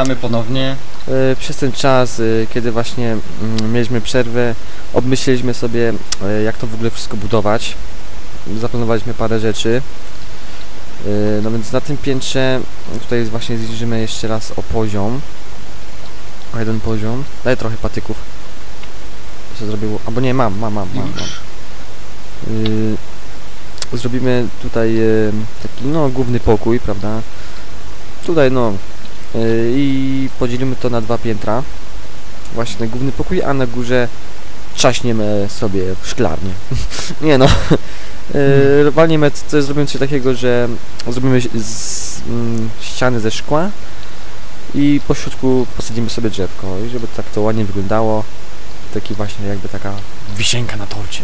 witamy ponownie. E, Przez ten czas, e, kiedy właśnie mm, mieliśmy przerwę, obmyśleliśmy sobie, e, jak to w ogóle wszystko budować. Zaplanowaliśmy parę rzeczy. No więc na tym piętrze tutaj właśnie zniżymy jeszcze raz o poziom. O jeden poziom. Daj trochę patyków. Co zrobił? Albo nie, mam, mam, mam, mam. mam. Zrobimy tutaj taki no główny pokój, prawda? Tutaj no i podzielimy to na dwa piętra. Właśnie ten główny pokój, a na górze trzaśniemy sobie szklarnię. Nie no. Y, walniemy, co zrobimy coś takiego, że zrobimy z, mm, ściany ze szkła i po środku posadzimy sobie drzewko i żeby tak to ładnie wyglądało. Taki właśnie jakby taka wisienka na torcie.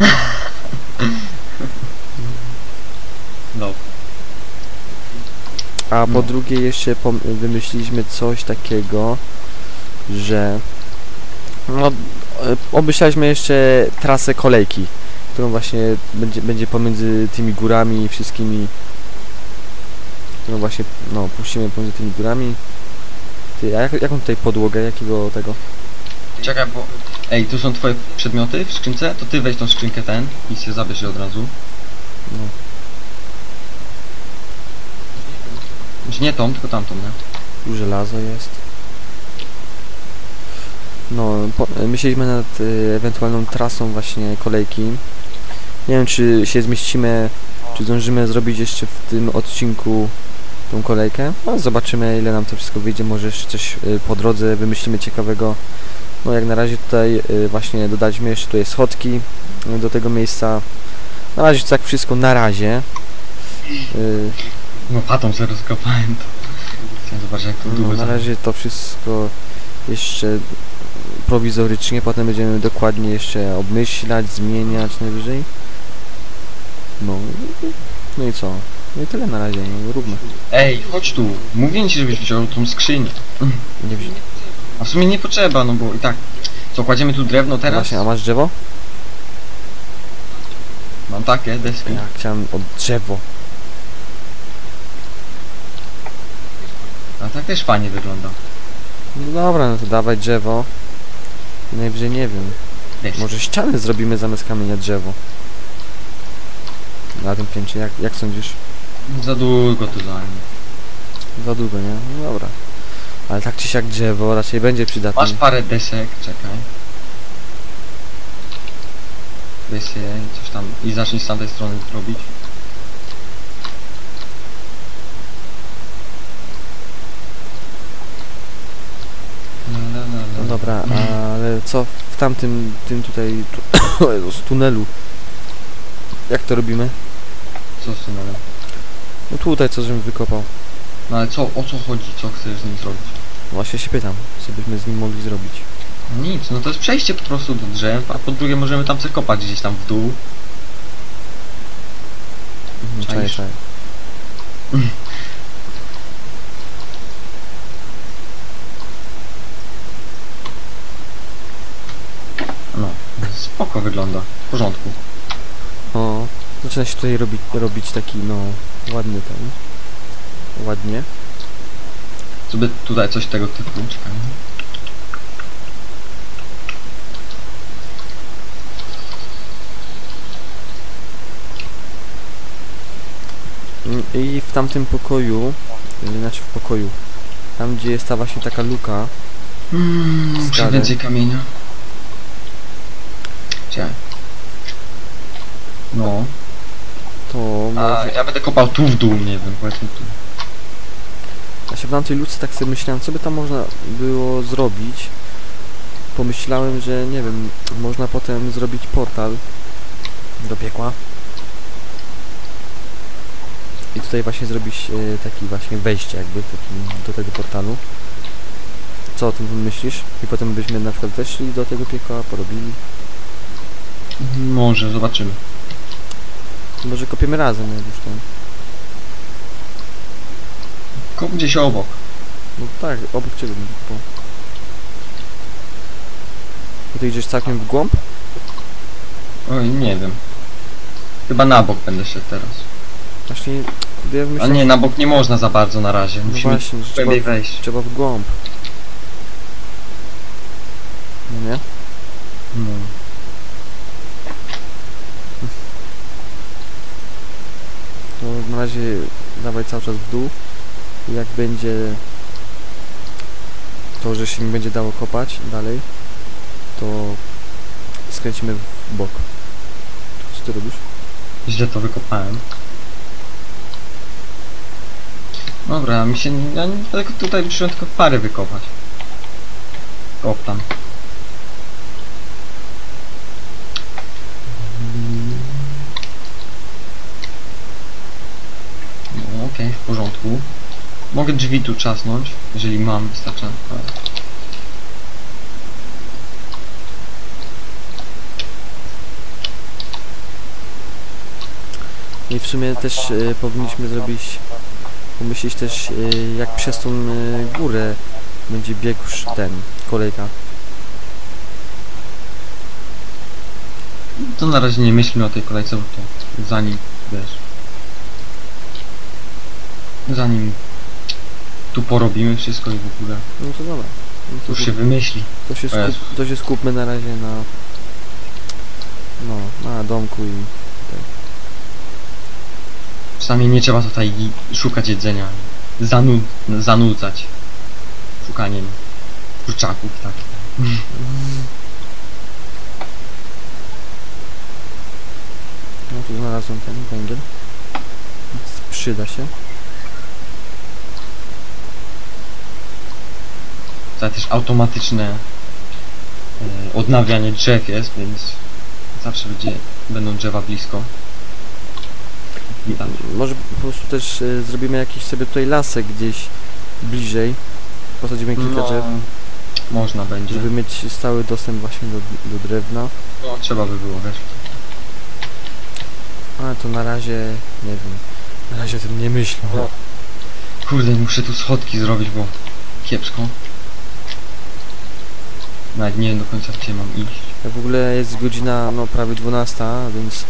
No. A po No. drugie jeszcze wymyśliliśmy coś takiego, że no, e, obmyślaliśmy jeszcze trasę kolejki, którą właśnie będzie, będzie pomiędzy tymi górami i wszystkimi którą właśnie no, puścimy pomiędzy tymi górami. Ty, a jak, jaką tutaj podłogę, jakiego tego? Czekaj, bo... Ej, tu są twoje przedmioty w skrzynce? To ty weź tą skrzynkę ten i się zabierz je od razu. No, Znaczy nie tą, tylko tamtą, nie? żelazo jest. No, po, myśleliśmy nad y, ewentualną trasą właśnie kolejki. Nie wiem, czy się zmieścimy, czy zdążymy zrobić jeszcze w tym odcinku tą kolejkę. No, zobaczymy, ile nam to wszystko wyjdzie. Może jeszcze coś y, po drodze wymyślimy ciekawego. No, jak na razie tutaj y, właśnie dodaliśmy jeszcze tutaj schodki y, do tego miejsca. Na razie tak wszystko na razie. Y, Łopatą sobie rozkopałem to. Chciałem zobaczyć jak to No, długo na razie to wszystko jeszcze prowizorycznie, potem będziemy dokładnie jeszcze obmyślać, zmieniać najwyżej. No, i- no i co? No i tyle na razie, no róbmy. Ej, chodź tu. Mówię ci, żebyś wziął tą skrzynię. Nie wzi- A w sumie nie potrzeba, no bo i tak... Co, kładziemy tu drewno teraz? Właśnie, a masz drzewo? Mam takie deski. Ja chciałem od drzewo. A tak też fajnie wygląda. No dobra, no to dawaj drzewo. Najwyżej nie wiem. Deski. Może ściany zrobimy zamiast kamienia drzewo. Na tym piętrze, jak, jak sądzisz? Za długo to zajmie. Za długo, nie? No dobra. Ale tak czy siak drzewo raczej będzie przydatne. Masz parę desek, czekaj. I coś tam i zacznij z tamtej strony robić. No dobra, ale co w tamtym, tym tutaj, tu, o Jezus, tunelu? Jak to robimy? Co z ale? No tutaj co żebym wykopał. No ale co, o co chodzi, co chcesz z nim zrobić? Właśnie się pytam, co byśmy z nim mogli zrobić. Nic, no to jest przejście po prostu do drzew, a po drugie możemy tam coś kopać gdzieś tam w dół. Mhm, Czaję, Czaisz? czaję. No, spoko wygląda, w porządku. O, zaczyna się tutaj robić, robić taki, no, ładny ten. Ładnie. Sobie tutaj coś tego typu, czekaj. Mm, I w tamtym pokoju, znaczy w pokoju, tam gdzie jest ta właśnie taka luka, Mm, więcej kamienia. No, to a może... ja będę kopał tu w dół, nie wiem, powiedzmy tu. Ja się w tamtej luce tak sobie myślałem, co by tam można było zrobić. Pomyślałem, że nie wiem, można potem zrobić portal do piekła. I tutaj właśnie zrobić e, taki właśnie wejście jakby taki do tego portalu. Co o tym myślisz? I potem byśmy na przykład weszli do tego piekła, porobili. Może, zobaczymy. Może kopiemy razem jak już tam. Kop gdzieś obok. No tak, obok ciebie będę kopał. Bo ty idziesz całkiem w głąb? Oj, nie wiem. Chyba na bok będę szedł teraz. Właśnie, Ja A myślę, nie, na bok nie można za bardzo na razie. no Musimy właśnie, trzeba, wejść. trzeba w głąb. No nie? No. To na razie dawaj cały czas w dół. Jak będzie to, że się nie będzie dało kopać dalej, to skręcimy w bok. Co ty robisz? Źle to wykopałem. Dobra, mi się... Ja tylko tutaj przyszedłem tylko pary wykopać. Kop tam. No okej, w porządku. Mogę drzwi tu czasnąć, jeżeli mam wystarczająco. I w sumie też e, powinniśmy zrobić, pomyśleć też e, jak przez tą e, górę będzie biegł już ten, kolejka. To na razie nie myślmy o tej kolejce, bo to zanim, wiesz... Zanim tu porobimy wszystko i w ogóle, No to dobra. No to już się wymyśli. to, się skup, to się skupmy na razie na no, na domku i Czasami nie trzeba tutaj szukać jedzenia. Zanu zanudzać. Szukaniem kurczaków, tak. no tu znalazłem ten węgiel. Przyda się. Tutaj też automatyczne e, odnawianie drzew jest, więc zawsze będzie, będą drzewa blisko. Widać. Może po prostu też e, zrobimy jakiś sobie tutaj lasek gdzieś bliżej. Posadzimy kilka No, drzew, można będzie. żeby mieć stały dostęp właśnie do, do drewna. No, trzeba by było, wiesz. Ale to na razie nie wiem. Na razie o tym nie myślę. No. Kurde, muszę tu schodki zrobić, bo kiepsko. Nawet nie wiem do końca gdzie mam iść. Ja w ogóle jest godzina no prawie 12, więc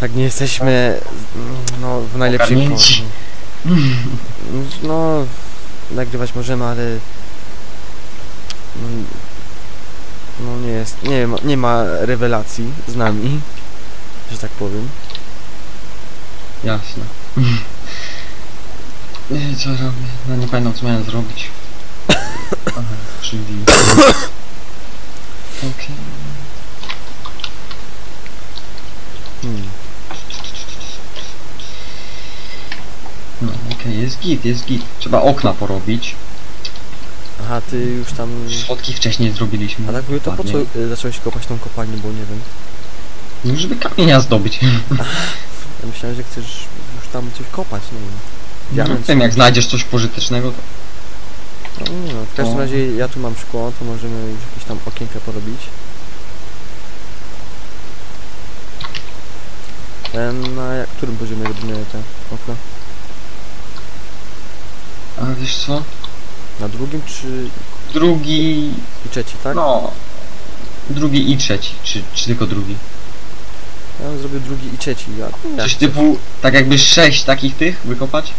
tak nie jesteśmy mm, no w najlepszej formie. No nagrywać możemy, ale no, no nie jest, nie ma, nie ma rewelacji z nami, że tak powiem. Jasne. Co robię? No nie pamiętam co miałem zrobić. Aha. Okej. Hmm. No okej, jest git, jest git. Trzeba okna porobić. Aha, ty już tam... Schodki wcześniej zrobiliśmy. A tak w ogóle to po co y, zacząłeś kopać tą kopalnię, bo nie wiem. No, żeby kamienia zdobyć. Ja myślałem, że chcesz już tam coś kopać, nie wiem. No, Diament wiem, czy- jak znajdziesz coś pożytecznego, to No, no, w każdym O. razie ja tu mam szkło, to możemy już jakieś tam okienka porobić. Na jak, którym poziomie robimy te okna? A wiesz co? Na drugim czy Drugi... i trzeci, tak? No... Drugi i trzeci, czy, czy tylko drugi. Ja bym zrobił drugi i trzeci. Ja, Coś typu, tak jakby sześć takich tych wykopać?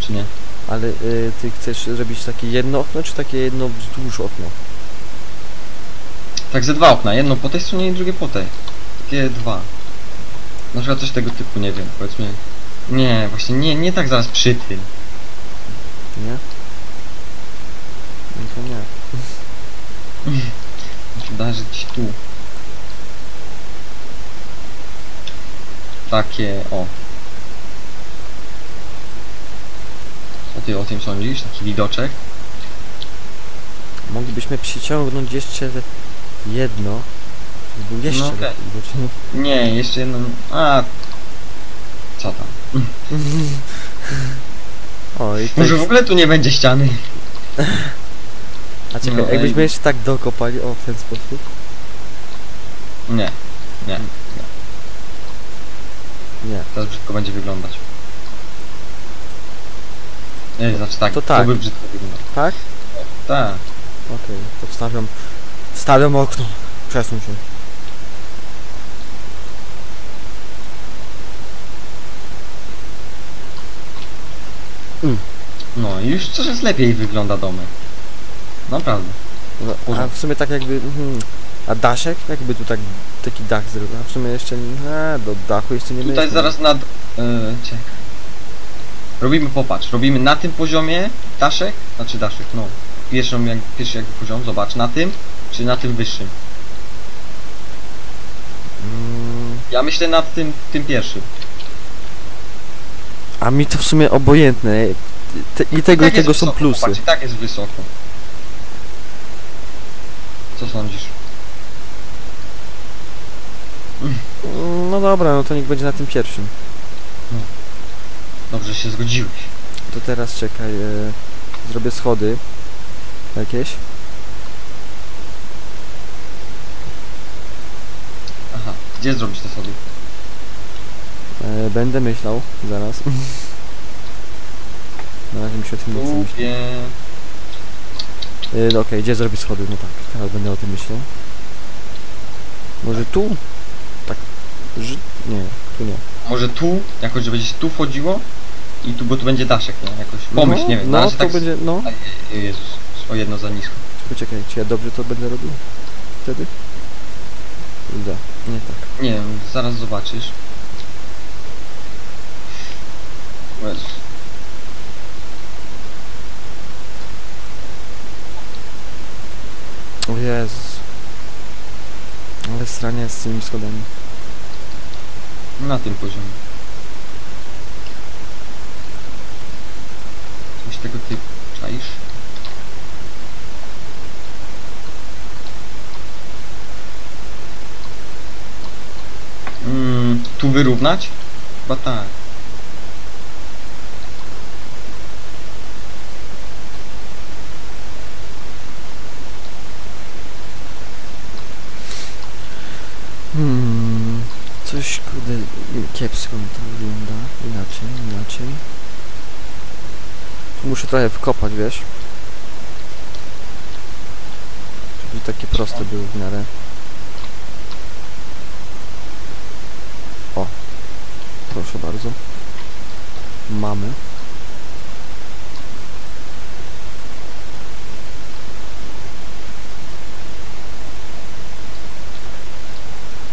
Czy nie? Ale y, ty chcesz zrobić takie jedno okno, czy takie jedno wzdłuż okno? Tak ze dwa okna, jedno po tej stronie i drugie po tej. Takie dwa. Na przykład coś tego typu, nie wiem, powiedzmy. Nie, właśnie nie, nie tak zaraz przy tym. Nie? No to nie. Gdzieś tu. Takie, o. Co ty o tym sądzisz? Taki widoczek? Moglibyśmy przyciągnąć jeszcze jedno. Był jeszcze No lepiej widoczny. Nie, jeszcze jedno. A. Co tam? O, i Może w ogóle tu nie będzie ściany. A czekaj, no, jakbyśmy ej. jeszcze tak dokopali, o, w ten sposób. Nie, Nie. teraz brzydko będzie wyglądać. Nie, znaczy tak, To tak. by brzydko wyglądać. Tak? Tak. Okej, to wstawiam. Wstawiam okno. Przesuń się. Mm. No i już coraz lepiej wygląda domek. Naprawdę. No, a w sumie tak jakby... Hmm, a daszek? Jakby tu tak taki dach zrobił? A w sumie jeszcze... nie, do dachu jeszcze nie Tutaj myślę. zaraz nad... Yy, czekaj. Robimy popatrz, robimy na tym poziomie daszek, znaczy daszek, no. Pierwszą, jak, pierwszy jakby poziom, zobacz, na tym, czy na tym wyższym. Ja myślę nad tym, tym pierwszym. a mi to w sumie obojętne. Te, I tego, i Tak jest tego są wysoko, plusy. Popatrz, i tak jest wysoko. Co sądzisz? Mm, No dobra, no to niech będzie na tym pierwszym. Dobrze się zgodziłeś. To teraz czekaj, e, zrobię schody jakieś. Aha, gdzie zrobić te schody? E, będę myślał, zaraz. Na razie mi się o tym nie chce myśleć. Lubię... E, no Okej, gdzie zrobić schody? No tak, teraz będę o tym myślał. Może tu? Tak, że... Nie, tu nie. Może tu, jakoś, będzie się tu wchodziło i tu, bo tu będzie daszek, nie? Jakoś pomyśl, no, nie wiem. na No, razie to tak... będzie, no. Aj, Jezus, o jedno za nisko. Poczekaj, czy ja dobrze to będę robił? Wtedy? Da, nie tak. Nie wiem, zaraz zobaczysz. O Jezus. O Jezus. Ale stranie z tymi schodami. Na tym poziomie. Coś tego typu. Czaisz? Mm, tu wyrównać? Chyba tak. Hmm, coś kurde kiepsko mi to wygląda. Inaczej, inaczej. Muszę trochę wkopać, wiesz? Żeby takie proste były w miarę. O, proszę bardzo. Mamy.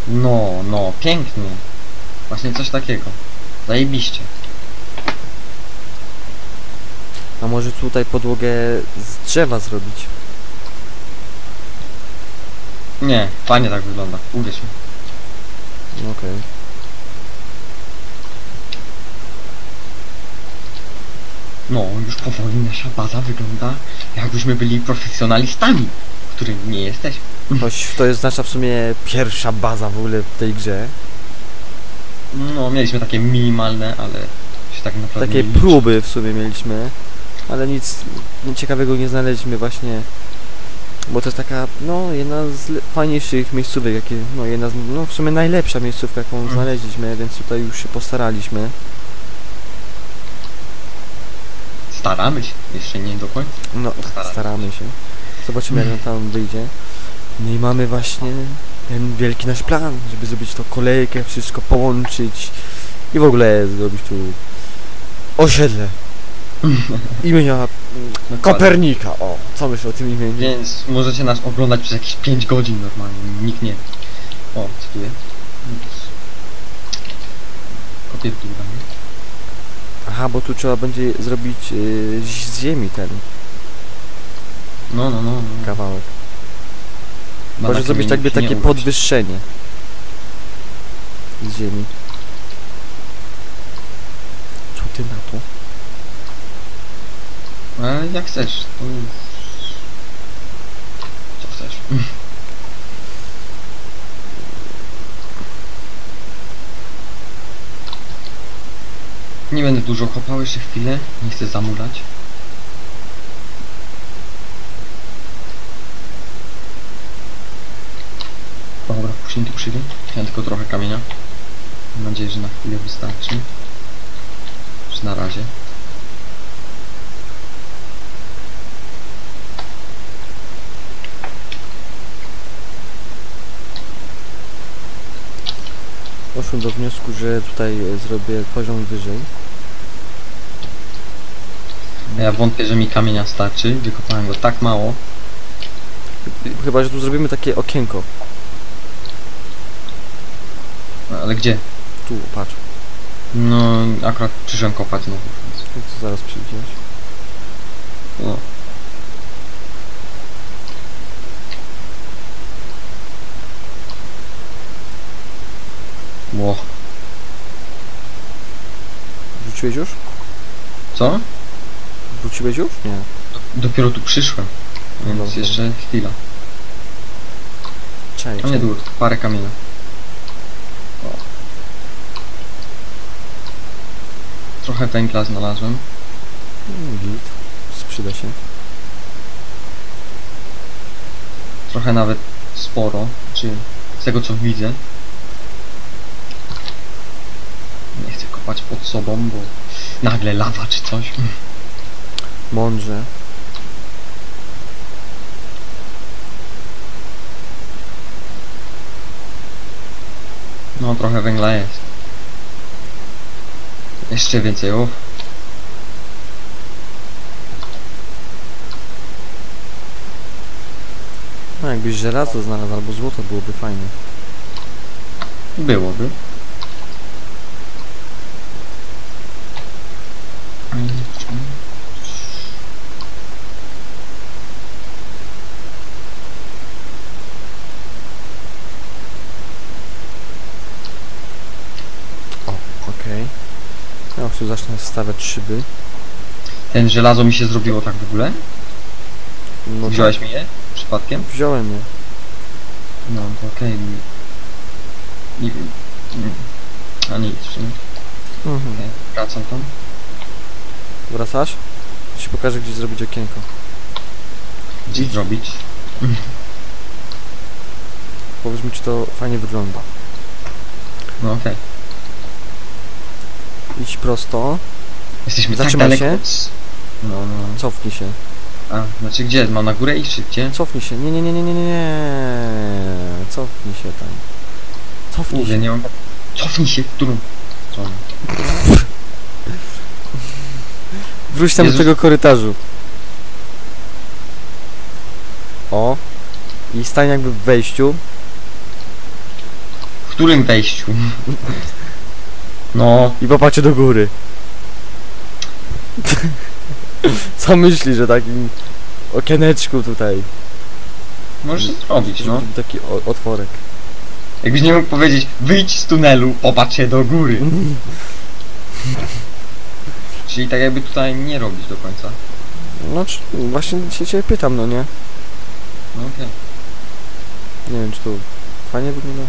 No, no, pięknie. Właśnie coś takiego. Zajebiście. A może tutaj podłogę z drzewa zrobić? Nie, fajnie tak wygląda. Uwierz mi. Okej. No, już powoli nasza baza wygląda jakbyśmy byli profesjonalistami, którymi nie jesteśmy. Choć to jest nasza w sumie pierwsza baza w ogóle w tej grze. No, mieliśmy takie minimalne, ale się tak naprawdę Takie nie liczy. próby w sumie mieliśmy, ale nic ciekawego nie znaleźliśmy właśnie. Bo to jest taka, no, jedna z fajniejszych miejscówek, jakie, no, jedna z, no, w sumie najlepsza miejscówka, jaką Mm. znaleźliśmy, więc tutaj już się postaraliśmy. Staramy się, jeszcze nie do końca. No, Postaramy staramy się. Zobaczymy, jak nam tam wyjdzie. No i mamy właśnie ten wielki nasz plan, żeby zrobić to kolejkę, wszystko połączyć i w ogóle zrobić tu osiedle imienia Dokładnie. Kopernika. O, co myślisz o tym imieniu? Więc możecie nas oglądać przez jakieś 5 godzin normalnie, nikt nie. O, co tu jest? Dół damy. Aha, bo tu trzeba będzie zrobić yy, z ziemi ten No, no, no. no. kawałek. Bada Może zrobić jakby nie takie podwyższenie z ziemi. Co ty na to? Ale jak chcesz, to... Co chcesz? Nie będę dużo kopał jeszcze chwilę, nie chcę zamulać. Dobra, później tu przyjdę. Chciałem tylko trochę kamienia. Mam nadzieję, że na chwilę wystarczy. Czy na razie. Doszłem do wniosku, że tutaj zrobię poziom wyżej. Ja wątpię, że mi kamienia starczy. Wykopałem go tak mało. Chyba, że tu zrobimy takie okienko. No, Ale gdzie? Tu, patrz. No, akurat przyszedłem kopać znowu. więc- Tu zaraz przyjdziesz. No. Ło. Wróciłeś już? Co? Wróciłeś już? Nie. Dopiero tu przyszłem. Więc Dobra. jeszcze chwila. Czekaj, nie czekaj. dużo, parę kamienia. O. Trochę węgla znalazłem. Mm, Git. Sprzyda się. Trochę nawet sporo. Czy z tego co widzę. Nie chcę kopać pod sobą, bo nagle lawa czy coś. Mądrze. No trochę węgla jest. Jeszcze więcej, uff. No jakbyś żelazo znalazł albo złoto byłoby fajnie. Byłoby. O, okej. Tu zacznę stawiać szyby. Ten żelazo mi się zrobiło tak w ogóle? No Wziąłeś tak, mi je? Przypadkiem? Wziąłem je. No to okej. Nie wiem. A nic, sumie. Mhm. Okej, Wracam tam. Wracasz? Ci pokażę gdzie zrobić okienko. Gdzie Idź. zrobić? Powiedz mi czy to fajnie wygląda. No okej. Idź prosto, Jesteśmy Zatrzymaj tak się. daleko. od- No, no. cofnij się. A, znaczy gdzie? Mam na górę iść czy gdzie? Cofnij się. Nie, nie, nie, nie, nie, nie. Cofnij się tam. Cofnij Kurde, się. nie mam... Cofnij się w którą... Co? Wróć tam Jezus. do tego korytarzu. O. I stań jakby w wejściu. W którym wejściu? No, I popatrzcie do góry. Co myśli, że takim okieneczku tutaj. możesz zrobić, no. tu taki o- otworek. Jakbyś nie mógł powiedzieć, wyjdź z tunelu, popatrz się do góry. Czyli tak jakby tutaj nie robić do końca. No czy, właśnie się ciebie pytam, no nie? No okej. Nie wiem, czy to fajnie wygląda?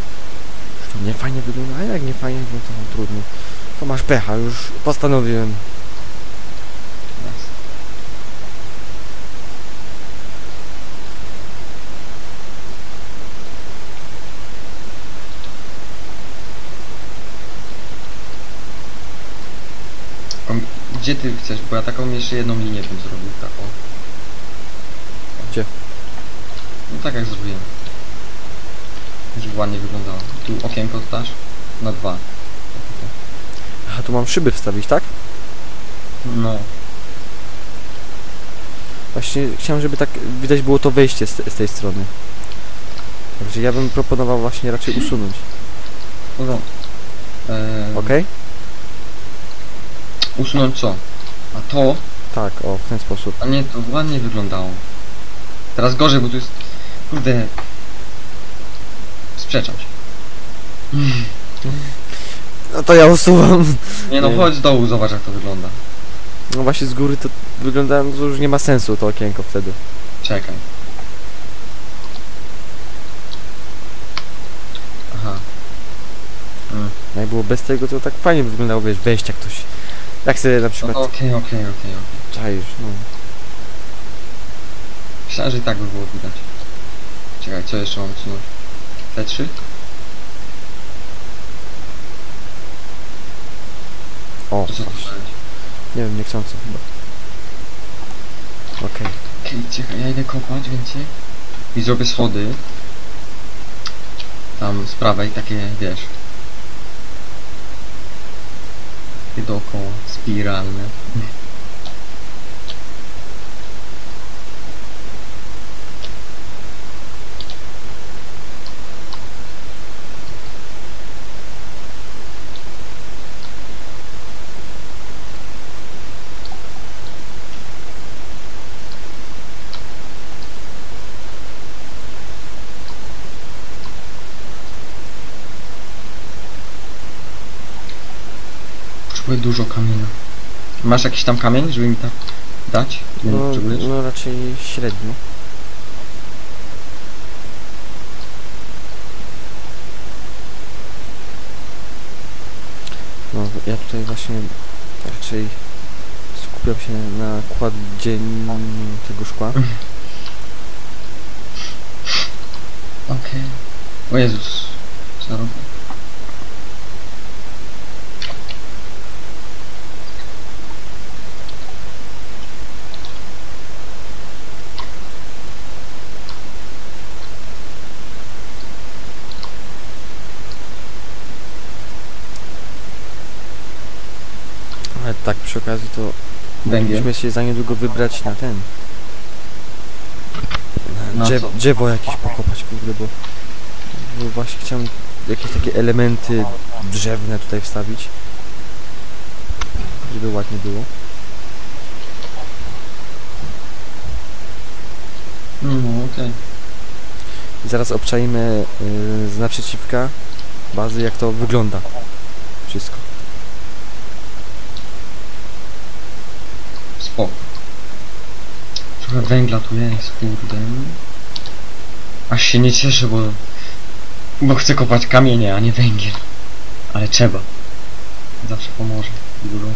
Nie fajnie wygląda? A jak nie fajnie, no to trudno. To masz pecha, już postanowiłem. Gdzie ty chcesz? Bo ja taką jeszcze jedną linię bym zrobił, taką. Gdzie? No tak jak zrobiłem. Żeby ładnie wyglądało. Tu okienko dasz? Na dwa. A tu mam szyby wstawić, tak? No. Właśnie chciałem, żeby tak widać było to wejście z, z tej strony. Także ja bym proponował właśnie raczej usunąć. No. Eee, Okej? Usunąć co? A to? Tak, o, w ten sposób. A nie, to ładnie wyglądało. Teraz gorzej, bo tu jest... Kurde... Sprzeczam się. No to ja usuwam. Nie no, Nie. chodź z dołu, zobacz jak to wygląda. No właśnie z góry to wygląda, no to już nie ma sensu to okienko wtedy. Czekaj. Aha. Mm. Jak było bez tego, to tak fajnie by wyglądało, wiesz, wejść jak ktoś... Jak sobie na No, przykład... Okej, okej, okej, okej. Czaisz, no. Myślałem, że i tak by było widać. Czekaj, co jeszcze mam usunąć? Te trzy? O, To co to właśnie. będzie? nie wiem, niechcąco chyba. Okej. Okej, czekaj, ja idę kopać więcej. I zrobię schody. Tam z prawej, takie, wiesz. Takie dookoła, spiralne. Dużo kamienia. Masz jakiś tam kamień, żeby mi tak dać? No, potrzebujesz? no raczej średnio. No, ja tutaj właśnie raczej skupiam się na kładzieniu tego szkła. Okej. O Jezus. Co robię? Ale tak przy okazji to Węgiel. musimy się za niedługo wybrać na ten. Na drzew, co? drzewo jakieś pokopać, kurde, bo, bo właśnie chciałem jakieś takie elementy drzewne tutaj wstawić. Żeby ładnie było. No okej. I zaraz obczajmy yy, z naprzeciwka bazy, jak to wygląda. Wszystko. Spoko. Trochę węgla tu jest, kurde. Aż się nie cieszę, bo... Bo chcę kopać kamienie, a nie węgiel. Ale trzeba. Zawsze pomoże. Dużo.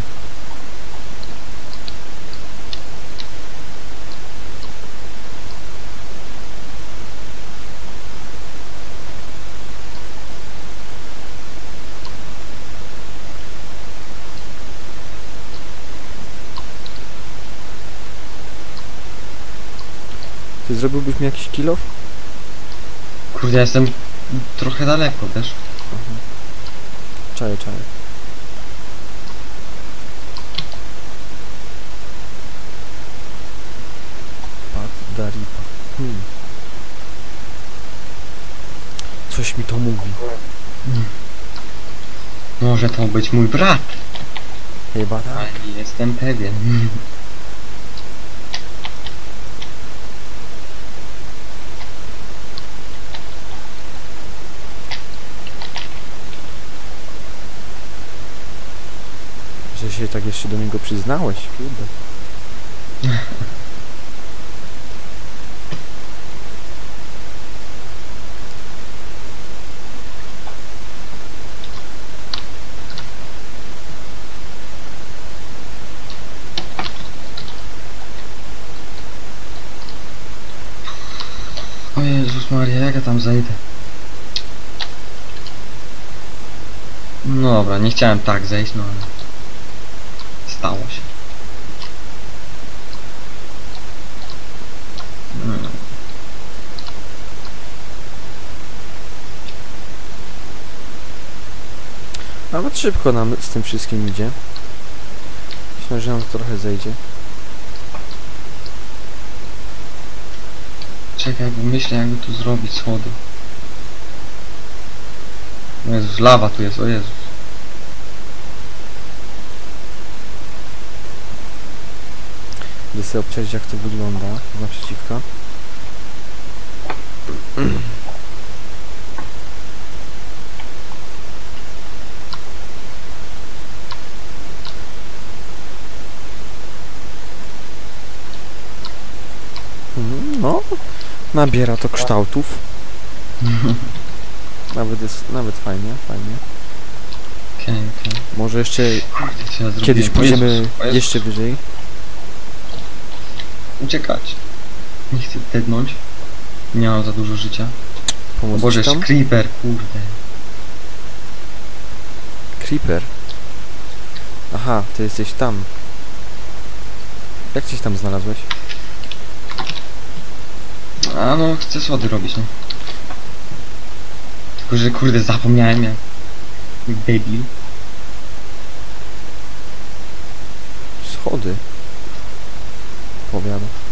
Ty zrobiłbyś mi jakiś kilof? Kurde, ja jestem trochę daleko, wiesz? Czaję, czaję. Pat Daripa. Hmm. Coś mi to mówi. Może to być mój brat. Chyba tak. Ale jestem pewien. Się tak jeszcze do niego przyznałeś, kurde. O Jezus Maria, jak ja tam zejdę? No dobra, nie chciałem tak zejść, no ale... Stało się. Mm. Nawet szybko nam z tym wszystkim idzie. Myślę, że nam to trochę zejdzie. Czekaj, bo myślę jakby tu zrobić schody. O Jezus, lawa tu jest, o Jezus. Idę sobie obczaić jak to wygląda z naprzeciwka. No, nabiera to kształtów. Nawet jest, nawet fajnie, fajnie. Okej, okej. Może jeszcze ja kiedyś pójdziemy jeszcze wyżej. Uciekać. Nie chcę dednąć. Nie mam za dużo życia. O Pomóc Boże, tam? creeper, kurde. Creeper. Aha, ty jesteś tam. Jak coś tam znalazłeś? A no, chcę schody robić, no. Tylko, że kurde, zapomniałem jak... Debil. Schody. Powiada.